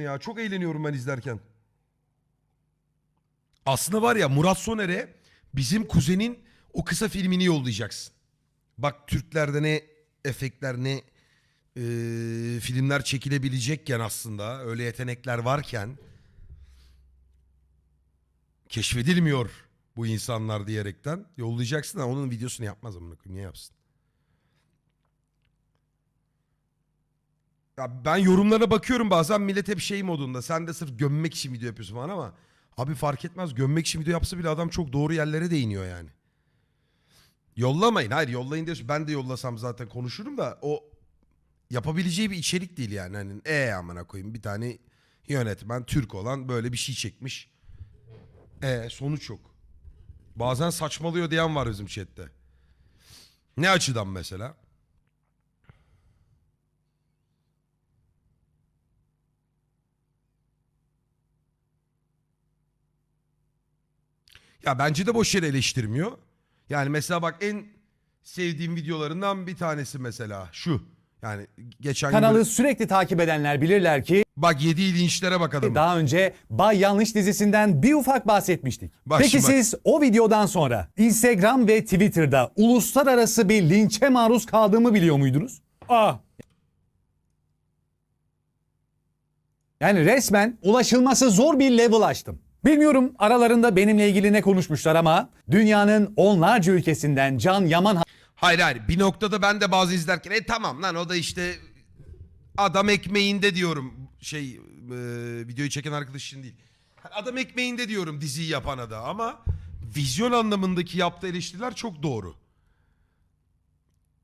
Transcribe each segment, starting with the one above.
ya. Çok eğleniyorum ben izlerken. Aslında var ya Murat Soner'e bizim kuzenin o kısa filmini yollayacaksın. Bak Türklerde ne efektler ne e, filmler çekilebilecekken aslında öyle yetenekler varken keşfedilmiyor bu insanlar diyerekten yollayacaksın da onun videosunu yapmaz amına koyayım niye yapsın? Ya ben yorumlarına bakıyorum bazen millet hep şey modunda. Sen de sırf gömmek için video yapıyorsun falan ama abi fark etmez. Gömmek için video yapsa bile adam çok doğru yerlere değiniyor yani. Yollamayın. Hayır yollayın diyorsun. Ben de yollasam zaten konuşurum da o yapabileceği bir içerik değil yani. Hani e amına koyayım bir tane yönetmen Türk olan böyle bir şey çekmiş. E sonuç yok. Bazen saçmalıyor diyen var bizim chatte. Ne açıdan mesela? Ya bence de boş yere eleştirmiyor. Yani mesela bak en sevdiğim videolarından bir tanesi mesela şu. Yani geçen gün Kanalı böyle- sürekli takip edenler bilirler ki bak yediği linçlere bak adamın. daha önce Bay Yanlış dizisinden bir ufak bahsetmiştik. Bak Peki şimdi bak. siz o videodan sonra Instagram ve Twitter'da uluslararası bir linçe maruz kaldığımı biliyor muydunuz? Aa. Yani resmen ulaşılması zor bir level açtım. Bilmiyorum aralarında benimle ilgili ne konuşmuşlar ama dünyanın onlarca ülkesinden Can Yaman Hayır hayır bir noktada ben de bazı izlerken e tamam lan o da işte adam ekmeğinde diyorum şey e, videoyu çeken arkadaş için değil. Adam ekmeğinde diyorum diziyi yapana da ama vizyon anlamındaki yaptığı eleştiriler çok doğru.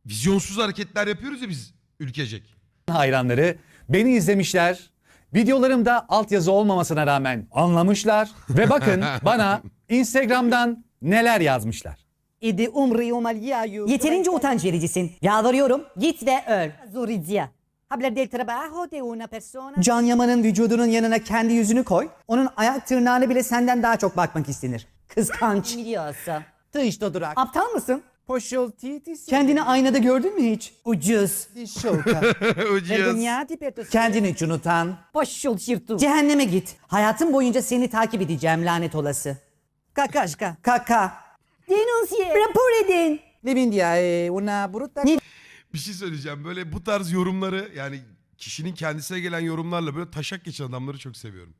Vizyonsuz hareketler yapıyoruz ya biz ülkecek. hayranları beni izlemişler. Videolarımda altyazı olmamasına rağmen anlamışlar ve bakın bana Instagram'dan neler yazmışlar. Idi umri. Yeterince utanç vericisin. Yalvarıyorum git ve öl. Zorizia. Can Yaman'ın vücudunun yanına kendi yüzünü koy. Onun ayak tırnağını bile senden daha çok bakmak istenir. Kıskanç. Biliyorsa. Tığışta durak. Aptal mısın? Kendini aynada gördün mü hiç? Ucuz. Ucuz. Kendini hiç unutan. Poşol şirtu. Cehenneme git. Hayatım boyunca seni takip edeceğim lanet olası. Kakaşka. Kaka. Denuncie. Rapor edin. Ne Bir şey söyleyeceğim. Böyle bu tarz yorumları yani kişinin kendisine gelen yorumlarla böyle taşak geçen adamları çok seviyorum.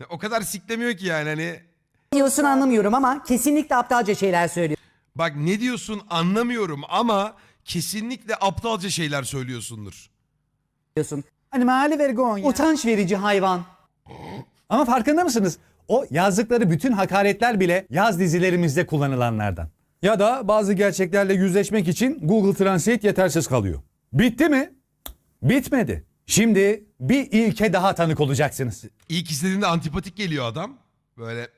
Ya o kadar siklemiyor ki yani hani diyorsun anlamıyorum ama kesinlikle aptalca şeyler söylüyorsun. Bak ne diyorsun anlamıyorum ama kesinlikle aptalca şeyler söylüyorsundur. Animale vergogna. Utanç verici hayvan. Ama farkında mısınız? O yazdıkları bütün hakaretler bile yaz dizilerimizde kullanılanlardan. Ya da bazı gerçeklerle yüzleşmek için Google Translate yetersiz kalıyor. Bitti mi? Bitmedi. Şimdi bir ilke daha tanık olacaksınız. İlk izlediğinde antipatik geliyor adam. Böyle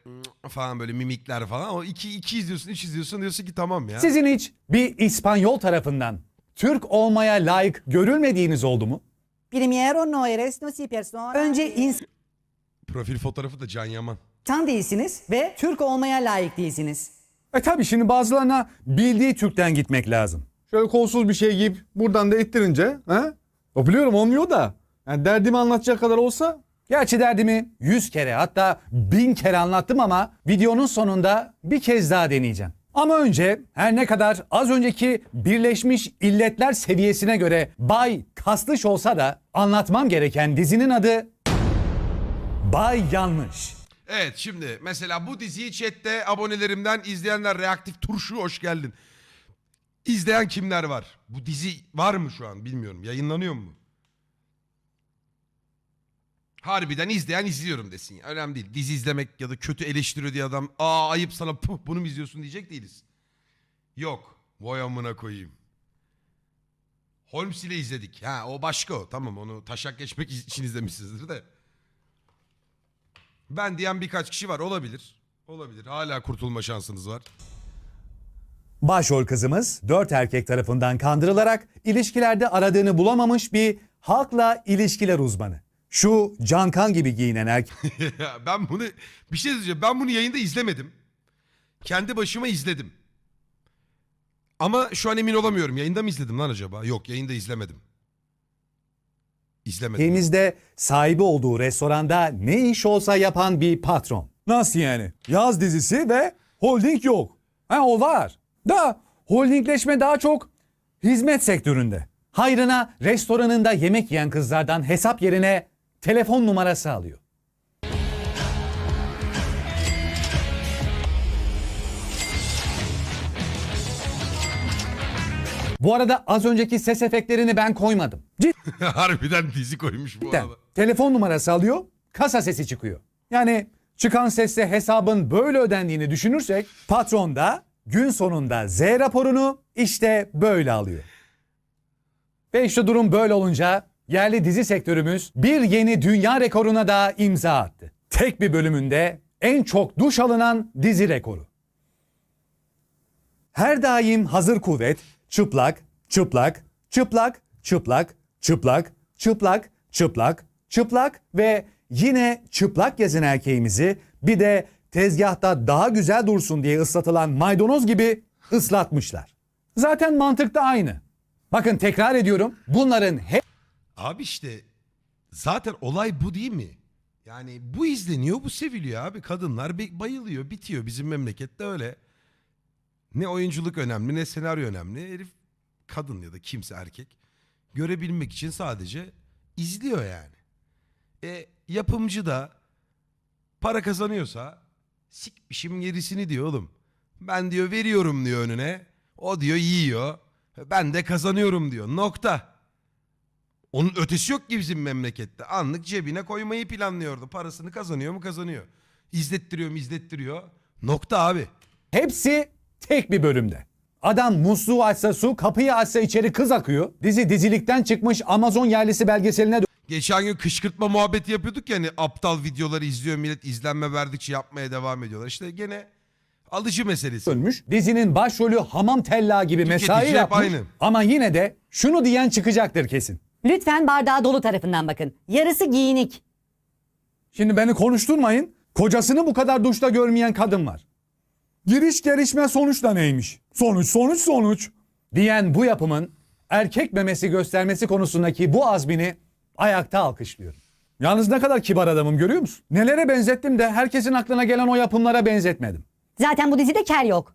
falan böyle mimikler falan. O iki, iki izliyorsun, üç izliyorsun diyorsun ki tamam ya. Sizin hiç bir İspanyol tarafından Türk olmaya layık görülmediğiniz oldu mu? Primero no eres no si persona. Önce insan Profil fotoğrafı da Can Yaman. değilsiniz ve Türk olmaya layık değilsiniz. E tabi şimdi bazılarına bildiği Türk'ten gitmek lazım. Şöyle kolsuz bir şey giyip buradan da ittirince he? O biliyorum olmuyor da. Yani derdimi anlatacak kadar olsa Gerçi derdimi 100 kere hatta 1000 kere anlattım ama videonun sonunda bir kez daha deneyeceğim. Ama önce her ne kadar az önceki Birleşmiş İlletler seviyesine göre Bay Kaslış olsa da anlatmam gereken dizinin adı Bay Yanlış. Evet şimdi mesela bu diziyi chatte abonelerimden izleyenler reaktif turşu hoş geldin. İzleyen kimler var? Bu dizi var mı şu an bilmiyorum. Yayınlanıyor mu? Harbiden izleyen izliyorum desin. ya. Önemli değil. Dizi izlemek ya da kötü eleştiriyor diye adam aa ayıp sana puh, bunu mu izliyorsun diyecek değiliz. Yok. Vay amına koyayım. Holmes ile izledik. Ha o başka o. Tamam onu taşak geçmek için izlemişsinizdir de. Ben diyen birkaç kişi var. Olabilir. Olabilir. Hala kurtulma şansınız var. Başrol kızımız dört erkek tarafından kandırılarak ilişkilerde aradığını bulamamış bir halkla ilişkiler uzmanı. Şu cankan gibi giyinen erkek ben bunu bir şey diyeceğim. Ben bunu yayında izlemedim. Kendi başıma izledim. Ama şu an emin olamıyorum. Yayında mı izledim lan acaba? Yok yayında izlemedim. İzlemedim. Ülkemizde sahibi olduğu restoranda ne iş olsa yapan bir patron. Nasıl yani? Yaz dizisi ve holding yok. Ha o var. Da holdingleşme daha çok hizmet sektöründe. Hayrına restoranında yemek yiyen kızlardan hesap yerine telefon numarası alıyor. Bu arada az önceki ses efektlerini ben koymadım. Harbiden dizi koymuş bu Cidden. arada. Telefon numarası alıyor, kasa sesi çıkıyor. Yani çıkan sesle hesabın böyle ödendiğini düşünürsek patron da gün sonunda Z raporunu işte böyle alıyor. Ve işte durum böyle olunca yerli dizi sektörümüz bir yeni dünya rekoruna da imza attı. Tek bir bölümünde en çok duş alınan dizi rekoru. Her daim hazır kuvvet, çıplak, çıplak, çıplak, çıplak, çıplak, çıplak, çıplak, çıplak ve yine çıplak gezen erkeğimizi bir de tezgahta daha güzel dursun diye ıslatılan maydanoz gibi ıslatmışlar. Zaten mantık da aynı. Bakın tekrar ediyorum bunların hep Abi işte zaten olay bu değil mi? Yani bu izleniyor, bu seviliyor abi. Kadınlar bayılıyor, bitiyor. Bizim memlekette öyle. Ne oyunculuk önemli, ne senaryo önemli. Herif kadın ya da kimse erkek görebilmek için sadece izliyor yani. E yapımcı da para kazanıyorsa sikmişim gerisini diyor oğlum. Ben diyor veriyorum diyor önüne. O diyor yiyor. Ben de kazanıyorum diyor. Nokta. Onun ötesi yok ki bizim memlekette. Anlık cebine koymayı planlıyordu. Parasını kazanıyor mu kazanıyor. İzlettiriyor mu izlettiriyor. Nokta abi. Hepsi tek bir bölümde. Adam musluğu açsa su, kapıyı açsa içeri kız akıyor. Dizi dizilikten çıkmış Amazon yerlisi belgeseline Geçen gün kışkırtma muhabbeti yapıyorduk ya hani aptal videoları izliyor millet izlenme verdikçe yapmaya devam ediyorlar. İşte gene alıcı meselesi. dönmüş. Dizinin başrolü hamam tellağı gibi mesai hep yapmış. aynı. Ama yine de şunu diyen çıkacaktır kesin. Lütfen bardağı dolu tarafından bakın. Yarısı giyinik. Şimdi beni konuşturmayın. Kocasını bu kadar duşta görmeyen kadın var. Giriş gelişme sonuç da neymiş? Sonuç sonuç sonuç. Diyen bu yapımın erkek memesi göstermesi konusundaki bu azmini ayakta alkışlıyorum. Yalnız ne kadar kibar adamım görüyor musun? Nelere benzettim de herkesin aklına gelen o yapımlara benzetmedim. Zaten bu dizide kel yok.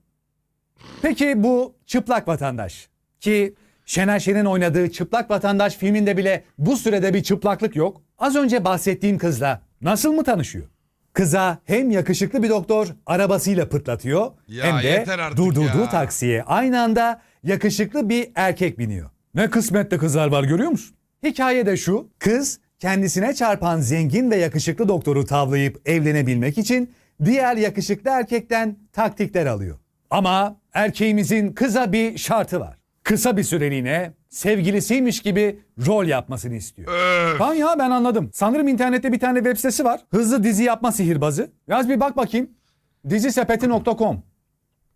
Peki bu çıplak vatandaş ki Şener Şen'in oynadığı Çıplak Vatandaş filminde bile bu sürede bir çıplaklık yok. Az önce bahsettiğim kızla nasıl mı tanışıyor? Kıza hem yakışıklı bir doktor arabasıyla pırtlatıyor Ya hem de yeter artık durdurduğu ya. taksiye aynı anda yakışıklı bir erkek biniyor. Ne kısmette kızlar var görüyor musun? Hikaye de şu. Kız kendisine çarpan zengin ve yakışıklı doktoru tavlayıp evlenebilmek için diğer yakışıklı erkekten taktikler alıyor. Ama erkeğimizin kıza bir şartı var. Kısa bir süreliğine sevgilisiymiş gibi rol yapmasını istiyor. Tamam ya ben anladım. Sanırım internette bir tane web sitesi var. Hızlı dizi yapma sihirbazı. Yaz bir bak bakayım. Dizisepeti.com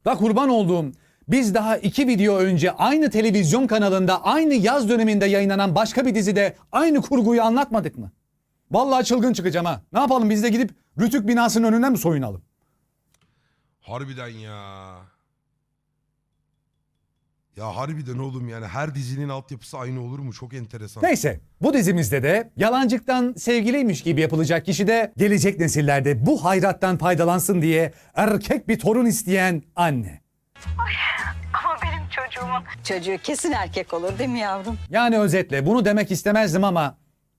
da kurban olduğum biz daha iki video önce aynı televizyon kanalında aynı yaz döneminde yayınlanan başka bir dizide aynı kurguyu anlatmadık mı? Vallahi çılgın çıkacağım ha. Ne yapalım biz de gidip Rütük binasının önünden mi soyunalım? Harbiden ya. Ya harbiden oğlum yani her dizinin altyapısı aynı olur mu? Çok enteresan. Neyse bu dizimizde de yalancıktan sevgiliymiş gibi yapılacak kişi de gelecek nesillerde bu hayrattan faydalansın diye erkek bir torun isteyen anne. Ama benim çocuğumun çocuğu kesin erkek olur değil mi yavrum? Yani özetle bunu demek istemezdim ama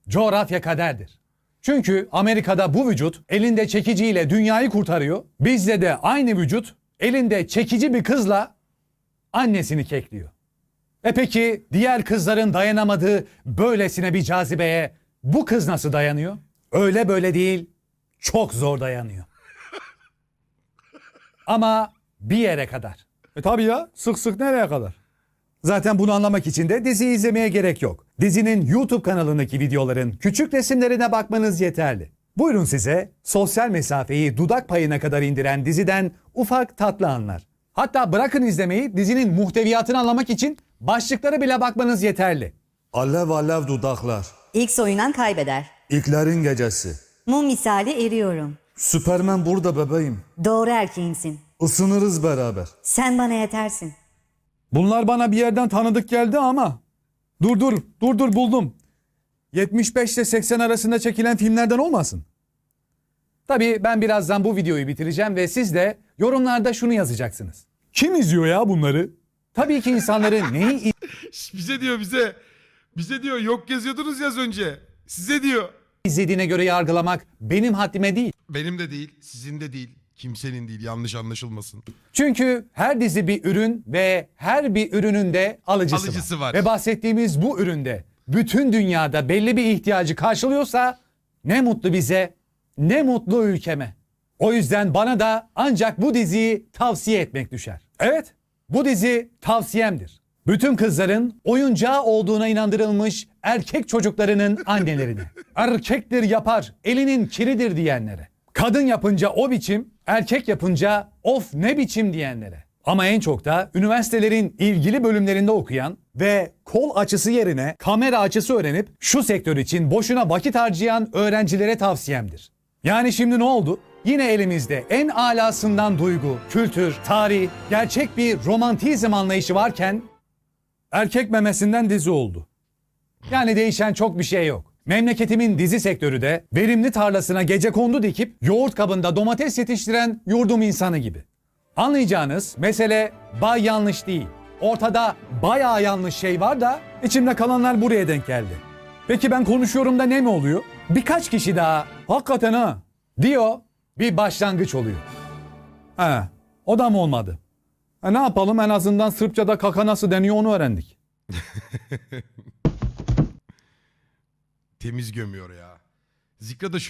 coğrafya kaderdir. Çünkü Amerika'da bu vücut elinde çekiciyle dünyayı kurtarıyor. Bizde de aynı vücut elinde çekici bir kızla annesini kekliyor. E peki diğer kızların dayanamadığı böylesine bir cazibeye bu kız nasıl dayanıyor? Öyle böyle değil, çok zor dayanıyor. Ama bir yere kadar. E tabi ya sık sık nereye kadar? Zaten bunu anlamak için de diziyi izlemeye gerek yok. Dizinin YouTube kanalındaki videoların küçük resimlerine bakmanız yeterli. Buyurun size sosyal mesafeyi dudak payına kadar indiren diziden ufak tatlı anlar. Hatta bırakın izlemeyi dizinin muhteviyatını anlamak için başlıklara bile bakmanız yeterli. Alev alev dudaklar. İlk soyunan kaybeder. İlklerin gecesi. Mum misali eriyorum. Süpermen burada bebeğim. Doğru erkeğimsin. Isınırız beraber. Sen bana yetersin. Bunlar bana bir yerden tanıdık geldi ama. Dur dur dur dur buldum. 75 ile 80 arasında çekilen filmlerden olmasın? Tabii ben birazdan bu videoyu bitireceğim ve siz de yorumlarda şunu yazacaksınız. Kim izliyor ya bunları? Tabii ki insanların neyi bize diyor bize. Bize diyor yok yazıyordunuz ya az önce. Size diyor. izlediğine göre yargılamak benim haddime değil. Benim de değil, sizin de değil, kimsenin değil. Yanlış anlaşılmasın. Çünkü her dizi bir ürün ve her bir ürünün de alıcısı, Alıcısı var. Ve bahsettiğimiz bu üründe bütün dünyada belli bir ihtiyacı karşılıyorsa ne mutlu bize, ne mutlu ülkeme. O yüzden bana da ancak bu diziyi tavsiye etmek düşer. Evet, bu dizi tavsiyemdir. Bütün kızların oyuncağı olduğuna inandırılmış erkek çocuklarının annelerine. Erkektir yapar, elinin kiridir diyenlere. Kadın yapınca o biçim, erkek yapınca of ne biçim diyenlere. Ama en çok da üniversitelerin ilgili bölümlerinde okuyan ve kol açısı yerine kamera açısı öğrenip şu sektör için boşuna vakit harcayan öğrencilere tavsiyemdir. Yani şimdi ne oldu? Yine elimizde en alasından duygu, kültür, tarih, gerçek bir romantizm anlayışı varken erkek memesinden dizi oldu. Yani değişen çok bir şey yok. Memleketimin dizi sektörü de verimli tarlasına gece kondu dikip yoğurt kabında domates yetiştiren yurdum insanı gibi. Anlayacağınız mesele bay yanlış değil. Ortada bayağı yanlış şey var da içimde kalanlar buraya denk geldi. Peki ben konuşuyorum da ne mi oluyor? Birkaç kişi daha hakikaten ha diyor bir başlangıç oluyor. He o da mı olmadı? E ne yapalım en azından Sırpçada kaka nasıl deniyor onu öğrendik. Temiz gömüyor ya. Zikra da şunu